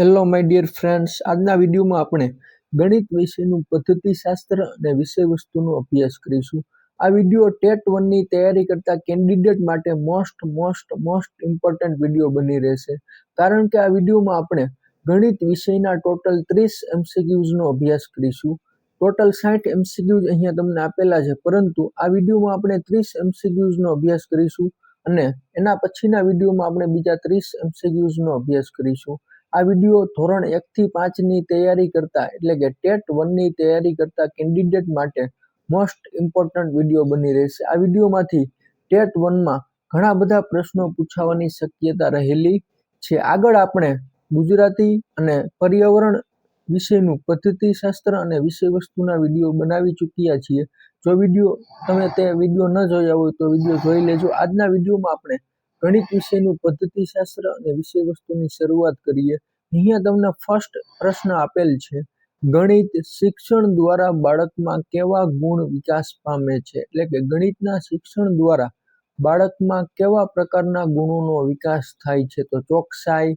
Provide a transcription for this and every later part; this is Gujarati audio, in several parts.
હેલો માય ડિયર ફ્રેન્ડ્સ આજના વિડીયોમાં આપણે ગણિત વિષયનું પદ્ધતિશાસ્ત્ર અને વિષયવસ્તુનો અભ્યાસ કરીશું. આ વીડિયો ટેટ વનની તૈયારી કરતા કેન્ડિડેટ માટે most most most important video બની રહેશે. કારણ કે આ વિડીયોમાં આપણે ગણિત વિષયના ટોટલ ત્રીસ એમસીક્યુઝનો અભ્યાસ કરીશું. ટોટલ સાઠ એમસીક્યુઝ અહીંયા તમને આપેલા છે. પરંતુ આ વિડીયોમાં આપણે ત્રીસ એમસીક્યુઝનો અભ્યાસ કરીશું અને એના પછીના વિડીયોમાં આપણે બીજા ત્રીસ એમસીક્યુઝનો અભ્યાસ કરીશું. આ વીડિયો ધોરણ એકથી પાંચની તૈયારી કરતા, એટલે કે ટેટ વનની તૈયારી કરતા કેન્ડિડેટ માટે મોસ્ટ ઇમ્પોર્ટન્ટ વીડિયો બની રહેશે. આ વિડીયોમાંથી ટેટ વનમાં ઘણા બધા પ્રશ્નો પૂછાવાની શક્યતા રહેલી છે. આગળ આપણે ગુજરાતી અને પર્યાવરણ વિષયનું પદ્ધતિશાસ્ત્ર અને વિષયવસ્તુના વીડિયો બનાવી ચૂક્યા છીએ. જો વીડિયો તમે તે વીડિયો ન જોયા હોય તો વીડિયો જોઈ લેજો. આજના વિડીયોમાં આપણે ગણિત વિષયનું પદ્ધતિશાસ્ત્ર અને વિષયવસ્તુની શરૂઆત કરીએ. અહીંયા તમને ફર્સ્ટ પ્રશ્ન આપેલ છે, ગણિત શિક્ષણ દ્વારા બાળકમાં કેવા ગુણ વિકાસ પામે છે? એટલે કે ગણિતના શિક્ષણ દ્વારા બાળકમાં કેવા પ્રકારના ગુણોનો વિકાસ થાય છે? તો ચોકસાઈ,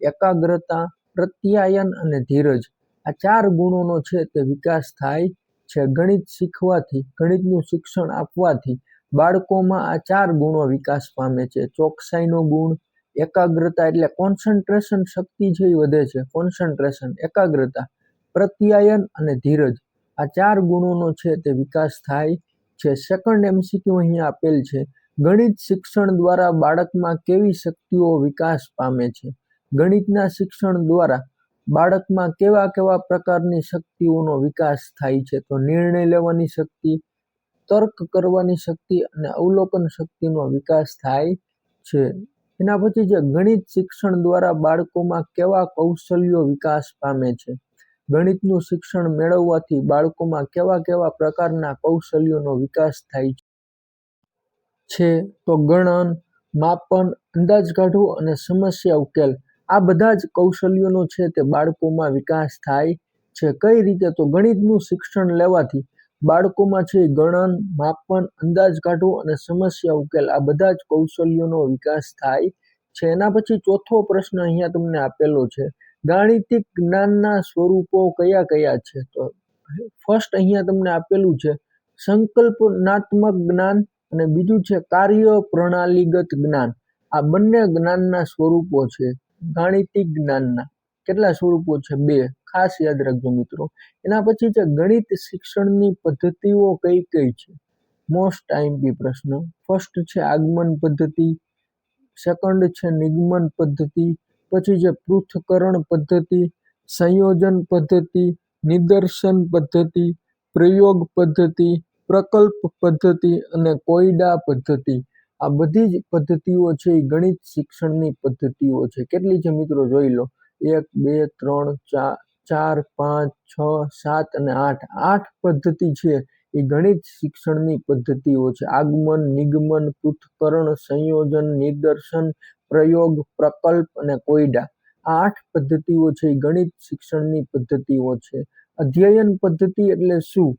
એકાગ્રતા, પ્રત્યાયન અને ધીરજ. આ ચાર ગુણોનો છે તે વિકાસ થાય છે ગણિત શીખવાથી, ગણિતનું શિક્ષણ આપવાથી. બાળકોમાં આ ચાર ગુણો વિકાસ પામે છે. ચોકસાઈનો ગુણ, એકાગ્રતા એટલે કોન્સન્ટ્રેશન શક્તિ એ વધે છે. કોન્સન્ટ્રેશન એકાગ્રતા, પ્રત્યાયન અને ધીરજ આ ચાર ગુણોનો છે તે વિકાસ થાય છે. સેકન્ડ એમસીક્યુ અહીંયા આપેલ છે. ગણિત શિક્ષણ દ્વારા બાળકમાં કેવી શક્તિઓ વિકાસ પામે છે? ગણિતના શિક્ષણ દ્વારા બાળકમાં કેવા કેવા પ્રકારની શક્તિઓનો વિકાસ થાય છે? તો નિર્ણય લેવાની શક્તિ તર્ક કરવાની શક્તિ અને અવલોકન શક્તિનો વિકાસ થાય છે. એના પછી જે ગણિત શિક્ષણ દ્વારા બાળકોમાં કેવા કૌશલ્યો વિકાસ પામે છે? ગણિતનું શિક્ષણ મેળવવાથી બાળકોમાં કેવા કેવા પ્રકારના કૌશલ્યોનો વિકાસ થાય છે? તો ગણન, માપન, અંદાજ કાઢવો અને સમસ્યા ઉકેલ, આ બધા જ કૌશલ્યોનો છે તે બાળકોમાં વિકાસ થાય છે. કઈ રીતે? તો ગણિતનું શિક્ષણ લેવાથી બાળકોમાં છે ગણન, માપન, અંદાજ કાઢવો અને સમસ્યા ઉકેલ. આ બધા જ કૌશલ્યોનો વિકાસ થાય છે. એના પછી ચોથો પ્રશ્ન અહીંયા તમને આપેલો છે. ગાણિતિક જ્ઞાનના સ્વરૂપો કયા કયા છે? તો ફર્સ્ટ અહીંયા તમને આપેલું છે, સંકલ્પનાત્મક જ્ઞાન અને બીજું છે કાર્ય પ્રણાલીગત જ્ઞાન. આ બંને જ્ઞાનના સ્વરૂપો છે. ગાણિતિક જ્ઞાનના. કેટલા સ્વરૂપો છે? બે. ખાસ યાદ રાખજો મિત્રો. એના પછી છે ગણિત શિક્ષણની પદ્ધતિઓ કઈ કઈ છે? મોસ્ટ આઈએમપી પ્રશ્ન. ફર્સ્ટ છે આગમન પદ્ધતિ. સેકન્ડ છે નિગમન પદ્ધતિ. પછી છે પૃથ્થકરણ પદ્ધતિ. સંયોજન પદ્ધતિ. નિદર્શન પદ્ધતિ. પ્રયોગ પદ્ધતિ. પ્રકલ્પ પદ્ધતિ અને કોયડા પદ્ધતિ. આ બધી જ પદ્ધતિઓ છે એ ગણિત શિક્ષણની પદ્ધતિઓ છે. કેટલી છે મિત્રો જોઈ લો. એક, બે, ત્રણ, ચાર ચાર, પાંચ, છ, સાત અને આઠ. આઠ પદ્ધતિ છે એ ગણિત શિક્ષણની પદ્ધતિઓ છે. આગમન, નિગમન પૃથ્થકરણ સંયોજન, નિદર્શન, પ્રયોગ, પ્રકલ્પ અને કોયડા. આ આઠ પદ્ધતિઓ છે એ ગણિત શિક્ષણની પદ્ધતિઓ છે. અધ્યયન પદ્ધતિ એટલે શું?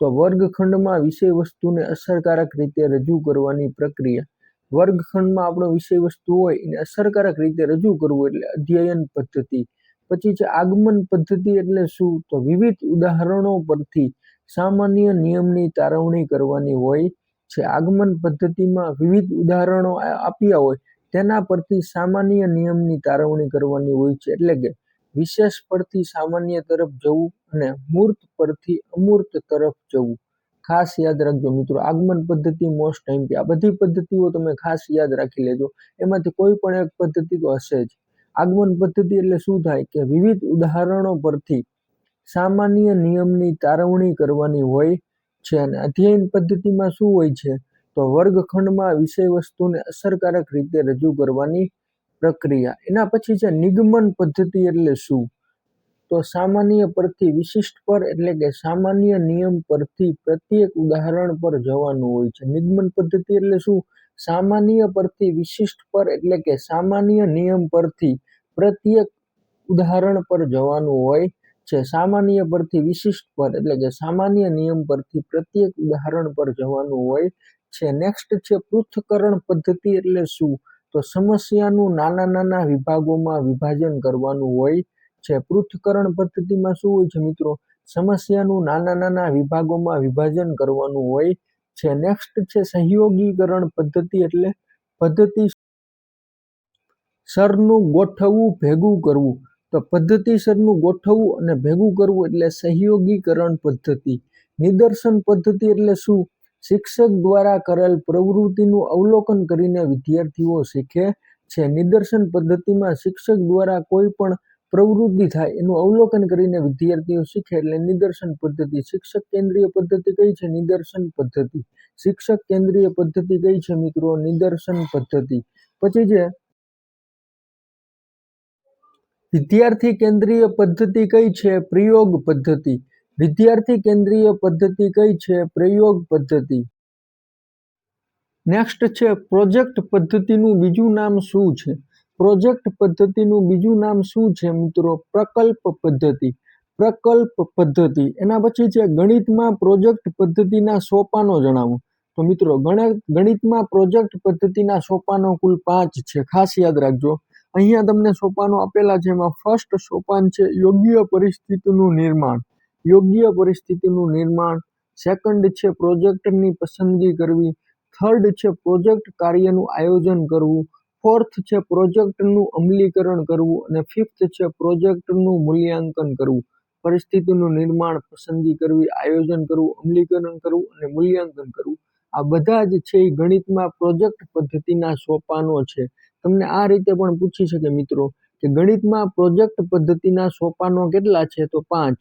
તો વર્ગખંડમાં વિષય વસ્તુને અસરકારક રીતે રજૂ કરવાની પ્રક્રિયા. વર્ગખંડમાં આપણો વિષય વસ્તુ હોય એને અસરકારક રીતે રજૂ કરવું એટલે અધ્યયન પદ્ધતિ. પછી છે આગમન પદ્ધતિ એટલે શું? તો વિવિધ ઉદાહરણો પરથી સામાન્ય નિયમની તારવણી કરવાની હોય છે. આગમન પદ્ધતિમાં વિવિધ ઉદાહરણો આપ્યા હોય તેના પરથી સામાન્ય નિયમની તારવણી કરવાની હોય છે. એટલે કે વિશેષ પરથી સામાન્ય તરફ જવું અને મૂર્ત પરથી અમૂર્ત તરફ જવું. ખાસ યાદ રાખજો મિત્રો, આગમન પદ્ધતિ મોસ્ટ ટાઈમ આ બધી પદ્ધતિઓ તમે ખાસ યાદ રાખી લેજો. એમાંથી કોઈ પણ એક પદ્ધતિ તો હશે જ. આગમન પદ્ધતિ એટલે શું થાય કે વિવિધ ઉદાહરણો પરથી સામાન્ય નિયમની તારવણી કરવાની હોય છે અને અધ્યયન પદ્ધતિમાં શું હોય છે? તો વર્ગખંડમાં વિષય વસ્તુને અસરકારક રીતે રજૂ કરવાની પ્રક્રિયા. એના પછી છે નિગમન પદ્ધતિ એટલે શું? તો સામાન્ય પરથી વિશિષ્ટ પર એટલે કે સામાન્ય નિયમ પરથી પ્રત્યેક ઉદાહરણ પર જવાનું હોય છે. નિગમન પદ્ધતિ એટલે શું? સામાન્ય પરથી વિશિષ્ટ પર એટલે કે સામાન્ય નિયમ પરથી પ્રત્યેક ઉદાહરણ પર જવાનું હોય છે. સામાન્ય પરથી વિશિષ્ટ પર, એટલે કે સામાન્ય નિયમ પરથી પ્રત્યેક ઉદાહરણ પર જવાનું હોય છે. નેક્સ્ટ છે પૃથ્થકરણ પદ્ધતિ એટલે શું? તો સમસ્યાનું નાના નાના વિભાગોમાં વિભાજન કરવાનું હોય છે. પૃથ્થકરણ પદ્ધતિમાં શું હોય છે મિત્રો? સમસ્યાનું નાના નાના વિભાગોમાં વિભાજન કરવાનું હોય છે. નેક્સ્ટ છે સહયોગીકરણ પદ્ધતિ એટલે પદ્ધતિ સરનું ગોઠવવું, ભેગું કરવું. તો પદ્ધતિસરનું ગોઠવવું અને ભેગું કરવું એટલે સહયોગીકરણ પદ્ધતિ. નિદર્શન પદ્ધતિ એટલે શું? શિક્ષક દ્વારા કરેલ પ્રવૃત્તિનું અવલોકન કરીને વિદ્યાર્થીઓ શીખે છે. નિદર્શન પદ્ધતિમાં શિક્ષક દ્વારા કોઈ પણ પ્રવૃત્તિ થાય એનું અવલોકન કરીને વિદ્યાર્થીઓ શીખે એટલે નિદર્શન પદ્ધતિ. શિક્ષક કેન્દ્રીય પદ્ધતિ કઈ છે? નિદર્શન પદ્ધતિ. શિક્ષક કેન્દ્રીય પદ્ધતિ કઈ છે મિત્રો? નિદર્શન પદ્ધતિ. પછી છે વિદ્યાર્થી કેન્દ્રીય પદ્ધતિ કઈ છે? પ્રયોગ પદ્ધતિ. વિદ્યાર્થી કેન્દ્રીય પદ્ધતિ કઈ છે? પ્રયોગ પદ્ધતિ. નેક્સ્ટ છે, પ્રોજેક્ટ પદ્ધતિનું બીજું નામ શું છે? પ્રોજેક્ટ પદ્ધતિનું બીજું નામ શું છે, મિત્રો? પ્રકલ્પ પદ્ધતિ. પ્રકલ્પ પદ્ધતિ. એના પછી છે, ગણિતમાં પ્રોજેક્ટ પદ્ધતિના સોપાનો જણાવો. તો મિત્રો ગણિતમાં પ્રોજેક્ટ પદ્ધતિના સોપાનો કુલ પાંચ છે. ખાસ યાદ રાખજો. અહીંયા તમને સોપાનો આપેલા છે, એમાં ફર્સ્ટ સોપાન છે યોગ્ય પરિસ્થિતિનું નિર્માણ. યોગ્ય પરિસ્થિતિનું નિર્માણ. સેકન્ડ છે પ્રોજેક્ટની પસંદગી કરવી. થર્ડ છે પ્રોજેક્ટ કાર્યનું આયોજન કરવું. ફોર્થ છે પ્રોજેક્ટનું અમલીકરણ કરવું. અને ફિફ્થ છે પ્રોજેક્ટનું મૂલ્યાંકન કરવું. પરિસ્થિતિનું નિર્માણ, પસંદગી કરવી, આયોજન કરવું, અમલીકરણ કરવું અને મૂલ્યાંકન કરવું. આ બધા જ છે એ ગણિતમાં પ્રોજેક્ટ પદ્ધતિના સોપાનો છે. તમને આ રીતે પણ પૂછી શકે મિત્રો કે ગણિતમાં પ્રોજેક્ટ પદ્ધતિના સોપાનો કેટલા છે? તો પાંચ.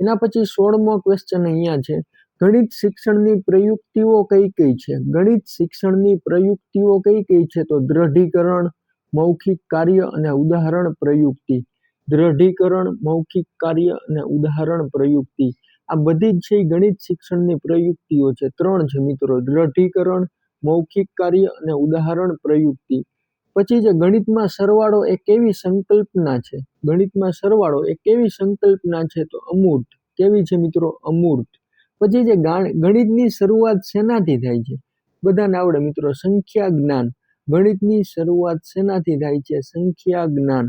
એના પછી સોળમો ક્વેશ્ચન અહીંયા છે. ગણિત શિક્ષણની પ્રયુક્તિઓ કઈ કઈ છે? ગણિત શિક્ષણની પ્રયુક્તિઓ કઈ કઈ છે? તો દ્રઢીકરણ, મૌખિક કાર્ય અને ઉદાહરણ પ્રયુક્તિ. દ્રઢીકરણ, મૌખિક કાર્ય અને ઉદાહરણ પ્રયુક્તિ. આ બધી જ છે ગણિત શિક્ષણની પ્રયુક્તિઓ છે. ત્રણ છે મિત્રો. દ્રઢીકરણ, મૌખિક કાર્ય અને ઉદાહરણ પ્રયુક્તિ. પછી જે ગણિતમાં સરવાળો એ કેવી સંકલ્પના છે? ગણિતમાં સરવાળો એ કેવી સંકલ્પના છે તો અમૂર્ત. કેવી છે મિત્રો? અમૂર્ત. પછી જે ગણિતની શરૂઆત શેનાથી થાય છે? બધાને આવડે મિત્રો સંખ્યા જ્ઞાન. ગણિતની શરૂઆત શેનાથી થાય છે? સંખ્યા જ્ઞાન.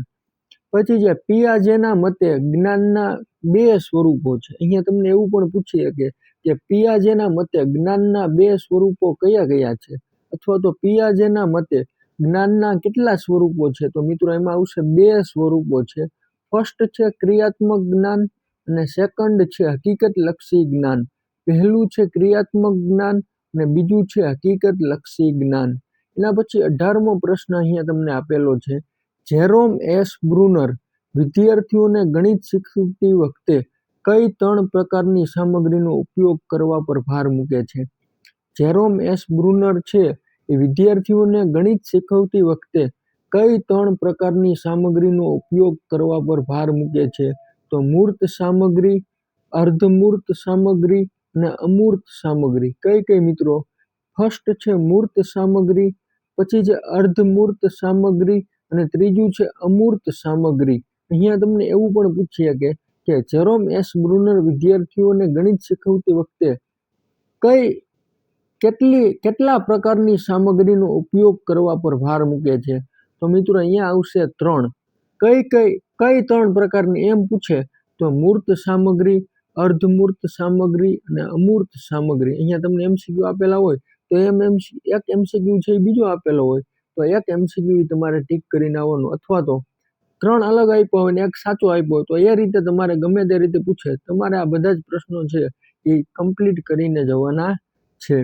પછી જે પિયાજેના મતે જ્ઞાનના બે સ્વરૂપો છે. અહીંયા તમને એવું પણ પૂછી શકે કે પિયાજેના મતે જ્ઞાનના બે સ્વરૂપો કયા કયા છે? અથવા તો પિયાજેના મતે જ્ઞાનના કેટલા સ્વરૂપો છે? તો મિત્રો, એમાં આવશે બે સ્વરૂપો છે. ફર્સ્ટ છે ક્રિયાત્મક જ્ઞાન અને સેકન્ડ છે હકીકત લક્ષી જ્ઞાન. પહેલું છે ક્રિયાત્મક જ્ઞાન અને બીજું છે હકીકત લક્ષી જ્ઞાન. એના પછી અઢારમો પ્રશ્ન અહીંયા તમને આપેલો છે. જેરોમ એસ બ્રુનર વિદ્યાર્થીઓને ગણિત શીખતી વખતે કઈ ત્રણ પ્રકારની સામગ્રીનો ઉપયોગ કરવા પર ભાર મૂકે છે? જેરોમ એસ બ્રુનર છે એ વિદ્યાર્થીઓને ગણિત શીખવતી વખતે કઈ ત્રણ પ્રકારની સામગ્રીનો ઉપયોગ કરવા પર ભાર મૂકે છે? તો મૂર્ત સામગ્રી, અર્ધમૂર્ત સામગ્રી અને અમૂર્ત સામગ્રી. કઈ કઈ મિત્રો? ફર્સ્ટ છે મૂર્ત સામગ્રી, પછી છે અર્ધમૂર્ત સામગ્રી અને ત્રીજું છે અમૂર્ત સામગ્રી. અહીંયા તમને એવું પણ પૂછી શકે કે જરોમ એસ બ્રુનર વિદ્યાર્થીઓને ગણિત શીખવતી વખતે કઈ કેટલી, કેટલા પ્રકારની સામગ્રીનો ઉપયોગ કરવા પર ભાર મૂકે છે? તો મિત્રો અહીંયા આવશે ત્રણ. કઈ કઈ કઈ ત્રણ પ્રકારની? એમ પૂછે તો મૂર્ત સામગ્રી, અર્ધમૂર્ત સામગ્રી અને અમૂર્ત સામગ્રી. અહીંયા તમને એમસીક્યુ આપેલા હોય તો એમ એમ એક એમસીક્યુ છે એ બીજો આપેલો હોય તો એક એમસીક્યુ તમારે ટીક કરીને આવવાનું. અથવા તો ત્રણ અલગ આપ્યો હોય ને એક સાચો આપ્યો હોય તો એ રીતે તમારે ગમે તે રીતે પૂછે. તમારે આ બધા જ પ્રશ્નો છે એ કમ્પ્લીટ કરીને જવાના છે.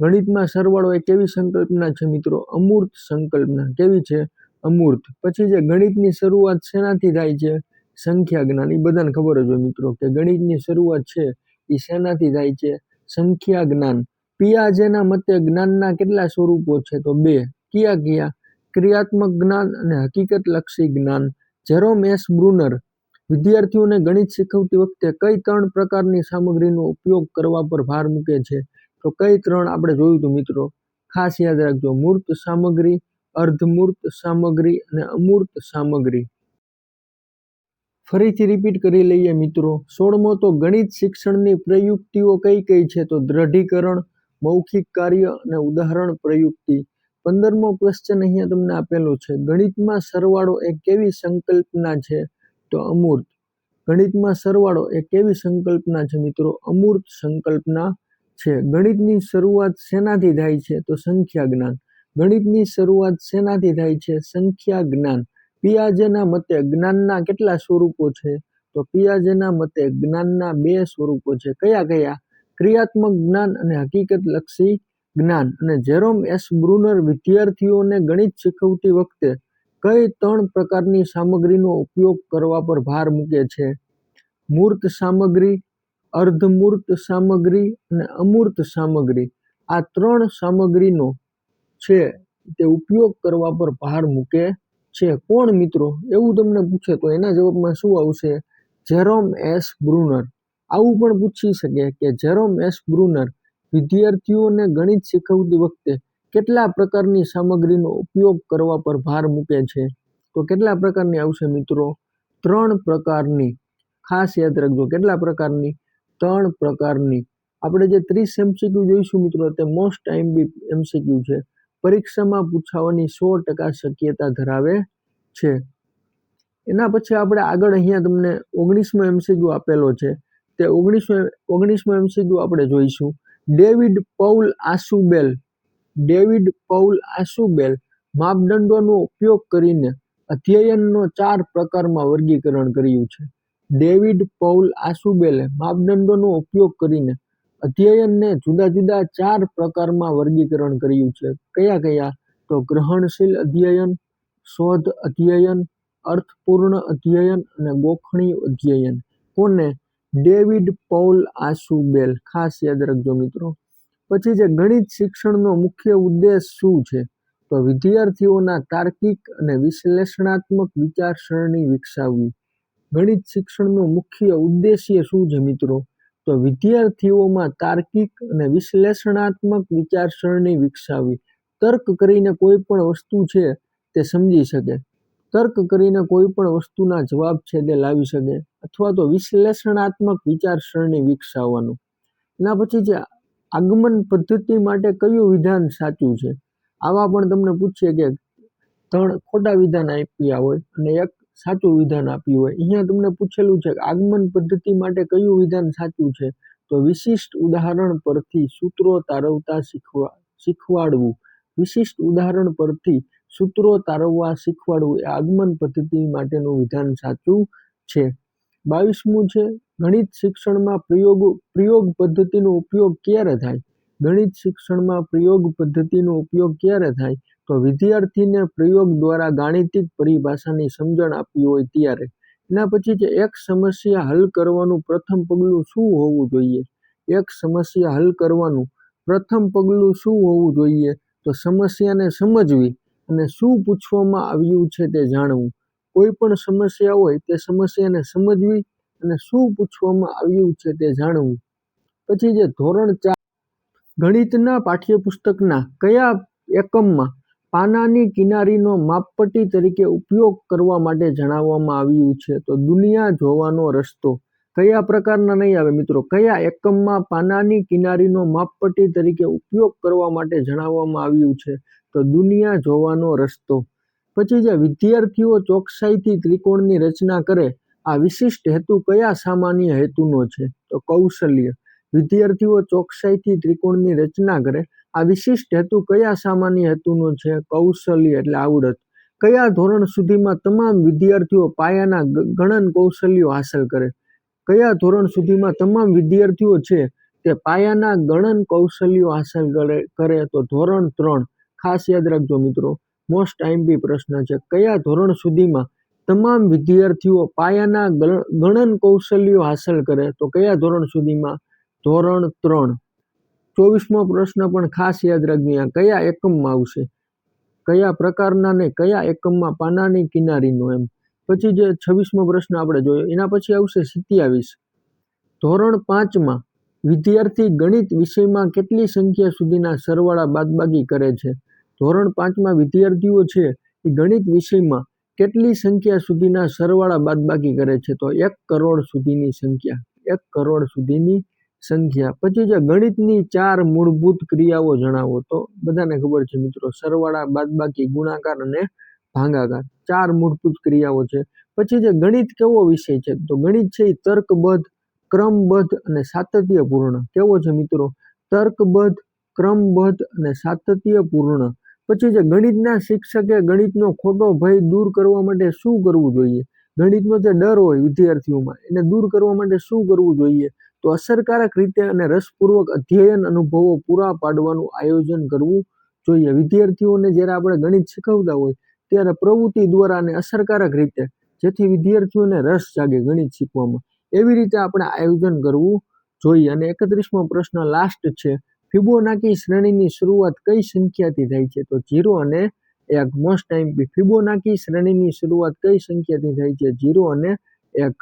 ગણિતમાં સરવાળો એ કેવી સંકલ્પના છે મિત્રો? અમૂર્ત સંકલ્પના. કેવી છે? અમૂર્ત. પછી જે ગણિતની શરૂઆત શેનાથી થાય છે? સંખ્યા જ્ઞાન. એ બધાને ખબર જ હોય મિત્રો કે ગણિતની શરૂઆત છે એ શેનાથી થાય છે? સંખ્યા જ્ઞાન. પિયાજેના મતે જ્ઞાનના કેટલા સ્વરૂપો છે? તો બે. કયા કયા? ક્રિયાત્મક જ્ઞાન અને હકીકત લક્ષી જ્ઞાન. Jerome S Bruner. વિદ્યાર્થીઓને ગણિત શીખવતી વખતે કઈ ત્રણ પ્રકારની સામગ્રીનો ઉપયોગ કરવા પર ભાર મૂકે છે? તો કઈ ત્રણ આપણે જોયું હતું મિત્રો? ખાસ યાદ રાખજો, મૂર્ત સામગ્રી, અર્ધમૂર્ત સામગ્રી અને અમૂર્ત સામગ્રી. ફરીથી રિપીટ કરી લઈએ મિત્રો, સોળમો તો ગણિત શિક્ષણની પ્રયુક્તિઓ કઈ કઈ છે? તો દ્રઢીકરણ, મૌખિક કાર્ય અને ઉદાહરણ પ્રયુક્તિ. પંદરમો ક્વેશ્ચન અહીંયા તમને આપેલો છે, ગણિતમાં સરવાળો એ કેવી સંકલ્પના છે? તો અમૂર્ત. ગણિતમાં સરવાળો એ કેવી સંકલ્પના છે મિત્રો? અમૂર્ત સંકલ્પના છે. ગણિતની શરૂઆત શેનાથી થાય છે? તો સંખ્યા જ્ઞાન. ગણિતની શરૂઆત શેનાથી થાય છે? સંખ્યા જ્ઞાન. પિયાજેના મતે જ્ઞાનના કેટલા સ્વરૂપો છે? તો પિયાજેના મતે જ્ઞાનના બે સ્વરૂપો છે. કયા કયા? ક્રિયાત્મક જ્ઞાન અને હકીકત લક્ષી જ્ઞાન. અને જેરોમ એસ બ્રુનર વિદ્યાર્થીઓને ગણિત શીખવતી વખતે કઈ ત્રણ પ્રકારની સામગ્રીનો ઉપયોગ કરવા પર ભાર મૂકે છે? મૂર્ત સામગ્રી અર્ધમૂર્ત સામગ્રી અને અમૂર્ત સામગ્રી. આ ત્રણ સામગ્રીનો છે તે ઉપયોગ કરવા પર ભાર મૂકે છે. કોણ મિત્રો? એવું તમને પૂછે તો એના જવાબમાં શું આવશે? Jerome S Bruner. આવું પણ પૂછી શકે કે જેરોમ એસ બ્રુનર વિદ્યાર્થીઓને ગણિત શીખવતી વખતે કેટલા પ્રકારની સામગ્રીનો ઉપયોગ કરવા પર ભાર મૂકે છે? તો કેટલા પ્રકારની આવશે મિત્રો? ત્રણ પ્રકારની. ખાસ યાદ રાખજો, કેટલા પ્રકારની? ત્રણ પ્રકારની. આપણે જે ત્રીસ એમસીક્યુ જોઈશું મિત્રો, તે મોસ્ટ ટાઈમ બી એમસીક્યુ છે. પરીક્ષામાં પૂછાવાની સો ટકા શક્યતા ધરાવે છે. એના પછી આપણે આગળ અહીંયા તમને ઓગણીસમો એમસીક્યુ આપેલો છે. તે ઓગણીસમો ઓગણીસમો એમસીક્યુ આપણે જોઈશું. David Paul Ausubel, David Paul Ausubel માપદંડોનો ઉપયોગ કરીને અધ્યયનનો ચાર પ્રકારમાં વર્ગીકરણ કર્યું છે. ડેવિડ પૌલ આસુબેલે માપદંડોનો ઉપયોગ કરીને અધ્યયનને જુદા જુદા ચાર પ્રકારમાં વર્ગીકરણ કર્યું છે. કયા કયા? તો ગ્રહણશીલ અધ્યયન, શોધ અધ્યયન, અર્થપૂર્ણ અધ્યયન અને ગોખણી અધ્યયન. કોને? David Paul Ausubel. ખાસ યાદ રાખજો મિત્રો. પછી જે ગણિત શિક્ષણનો મુખ્ય ઉદ્દેશ શું છે? તો વિદ્યાર્થીઓના તાર્કિક અને વિશ્લેષણાત્મક વિચારસરણી વિકસાવવી. ગણિત શિક્ષણનો મુખ્ય ઉદ્દેશ્ય શું છે મિત્રો? તો વિદ્યાર્થીઓમાં તાર્કિક અને વિશ્લેષણાત્મક વિચારસરણી વિકસાવી તર્ક કરીને કોઈ પણ વસ્તુ છે તે સમજી શકે. તર્ક કરીને કોઈ પણ વસ્તુના જવાબ છે તે લાવી શકે. અથવા તો વિશ્લેષણાત્મક વિચારસરણી વિકસાવવાનું. એના પછી જે આગમન પદ્ધતિ માટે કયું વિધાન સાચું છે? આવા પણ તમને પૂછીએ કે ત્રણ ખોટા વિધાન આપ્યા હોય અને એક સાચું વિધાન આપ્યું હોય. અહીંયા તમને પૂછેલું છે કે આગમન પદ્ધતિ માટે કયું વિધાન સાચું છે? તો વિશિષ્ટ ઉદાહરણ પરથી સૂત્રો તારવતા શીખવા શીખવાડવું. વિશિષ્ટ ઉદાહરણ પરથી સૂત્રો તારવવા શીખવાડવું એ આગમન પદ્ધતિ માટેનું વિધાન સાચું છે. બાવીસમું છે, ગણિત શિક્ષણમાં પ્રયોગ પ્રયોગ પદ્ધતિનો ઉપયોગ ક્યારે થાય? ગણિત શિક્ષણમાં પ્રયોગ પદ્ધતિનો ઉપયોગ ક્યારે થાય? તો વિદ્યાર્થીને પ્રયોગ દ્વારા ગાણિતિક પરિભાષાની સમજણ આપવી હોય ત્યારે એના પછી જે એક સમસ્યા હલ કરવાનું પ્રથમ પગલું શું હોવું જોઈએ? એક સમસ્યા હલ કરવાનું પ્રથમ પગલું શું હોવું જોઈએ? તો સમસ્યાને સમજવી અને શું પૂછવામાં આવ્યું છે તે જાણવું. કોઈ પણ સમસ્યા હોય તે સમસ્યાને સમજવી અને શું પૂછવામાં આવ્યું છે તે જાણવું. પછી જે ધોરણ ચાર ગણિતના પાઠ્યપુસ્તકના કયા એકમમાં પાનાની કિનારીનો માપપટ્ટી તરીકે ઉપયોગ કરવા માટે જણાવવામાં આવ્યું છે. તો દુનિયા જોવાનો રસ્તો કયા પ્રકારના નહીં આવે મિત્રો? કયા એકમમાં પાનાની કિનારીનો માપપટ્ટી તરીકે ઉપયોગ કરવા માટે જણાવવામાં આવ્યું છે? તો દુનિયા જોવાનો રસ્તો. પછી જે વિદ્યાર્થીઓ ચોકસાઈથી ત્રિકોણની રચના કરે, આ વિશિષ્ટ હેતુ કયા સામાન્ય હેતુનો છે? તો કૌશલ્ય. વિદ્યાર્થીઓ ચોકસાઈથી ત્રિકોણની રચના કરે આ વિશિષ્ટ હેતુ કયા સામાન્ય હેતુનો છે? કૌશલ્ય એટલે આવડત. કયા ધોરણ સુધીમાં તમામ વિદ્યાર્થીઓ પાયાના ગણન કૌશલ્યો હાંસલ કરે? કયા ધોરણ સુધીમાં તમામ વિદ્યાર્થીઓ છે તે પાયાના ગણન કૌશલ્યો હાંસલ કરે કરે? તો ધોરણ ત્રણ. ખાસ યાદ રાખજો મિત્રો મોસ્ટ આઈએમપી પ્રશ્ન છે. કયા ધોરણ સુધીમાં તમામ વિદ્યાર્થીઓ પાયાના ગણન કૌશલ્યો હાંસલ કરે? તો કયા ધોરણ સુધીમાં? ધોરણ ત્રણ. ચોવીસમો પ્રશ્ન પણ ખાસ યાદ રાખજો કયા એકમમાં આવશે? કયા પ્રકારના ને કયા એકમમાં પાનાની કિનારીનો એમ? પછી જે છવ્વીસમો પ્રશ્ન આપણે જોયો, એના પછી આવશે સિત્યાવીસ. ધોરણ પાંચમાં વિદ્યાર્થી ગણિત વિષયમાં કેટલી સંખ્યા સુધીના સરવાળા બાદબાકી કરે છે? ધોરણ પાંચમાં વિદ્યાર્થીઓ છે, એ ગણિત વિષયમાં કેટલી સંખ્યા સુધીના સરવાળા બાદબાકી કરે છે? તો એક કરોડ સુધીની સંખ્યા, એક કરોડ સુધીની સંખ્યા. પછી છે ગણિતની ચાર મૂળભૂત ક્રિયાઓ જણાવો, તો બધાને ખબર છે મિત્રો, સરવાળા, બાદબાકી, ગુણાકાર અને ભાંગાકાર. ચાર મૂળભૂત ક્રિયાઓ છે. પછી છે ગણિત કેવો વિષય છે? તો ગણિત છે એ તર્કબદ્ધ, ક્રમબદ્ધ અને સાતત્યપૂર્ણ. કેવો છે મિત્રો? તર્કબદ્ધ, ક્રમબદ્ધ અને સાતત્યપૂર્ણ. પછી છે ગણિતના શિક્ષકે ગણિતનો ખોટો ભય દૂર કરવા માટે શું કરવું જોઈએ? ગણિતનો જે ડર હોય વિદ્યાર્થીઓમાં, એને દૂર કરવા માટે શું કરવું જોઈએ? તો અસરકારક રીતે અને રસપૂર્વક અધ્યયન અનુભવો પૂરા પાડવાનું આયોજન કરવું જોઈએ. વિદ્યાર્થીઓને જ્યારે આપણે ગણિત શીખવતા હોય, ત્યારે પ્રવૃત્તિ દ્વારા અને અસરકારક રીતે, જેથી વિદ્યાર્થીઓને રસ જાગે ગણિત શીખવામાં. એવી રીતે આપણે આયોજન કરવું જોઈએ. અને એકત્રીસમો પ્રશ્ન લાસ્ટ છે. ફિબોનાકી શ્રેણીની શરૂઆત કઈ સંખ્યાથી થાય છે? તો જીરો અને એક. મોસ્ટ ટાઈમ ફિબોનાકી શ્રેણીની શરૂઆત કઈ સંખ્યાથી થાય છે? જીરો અને એક.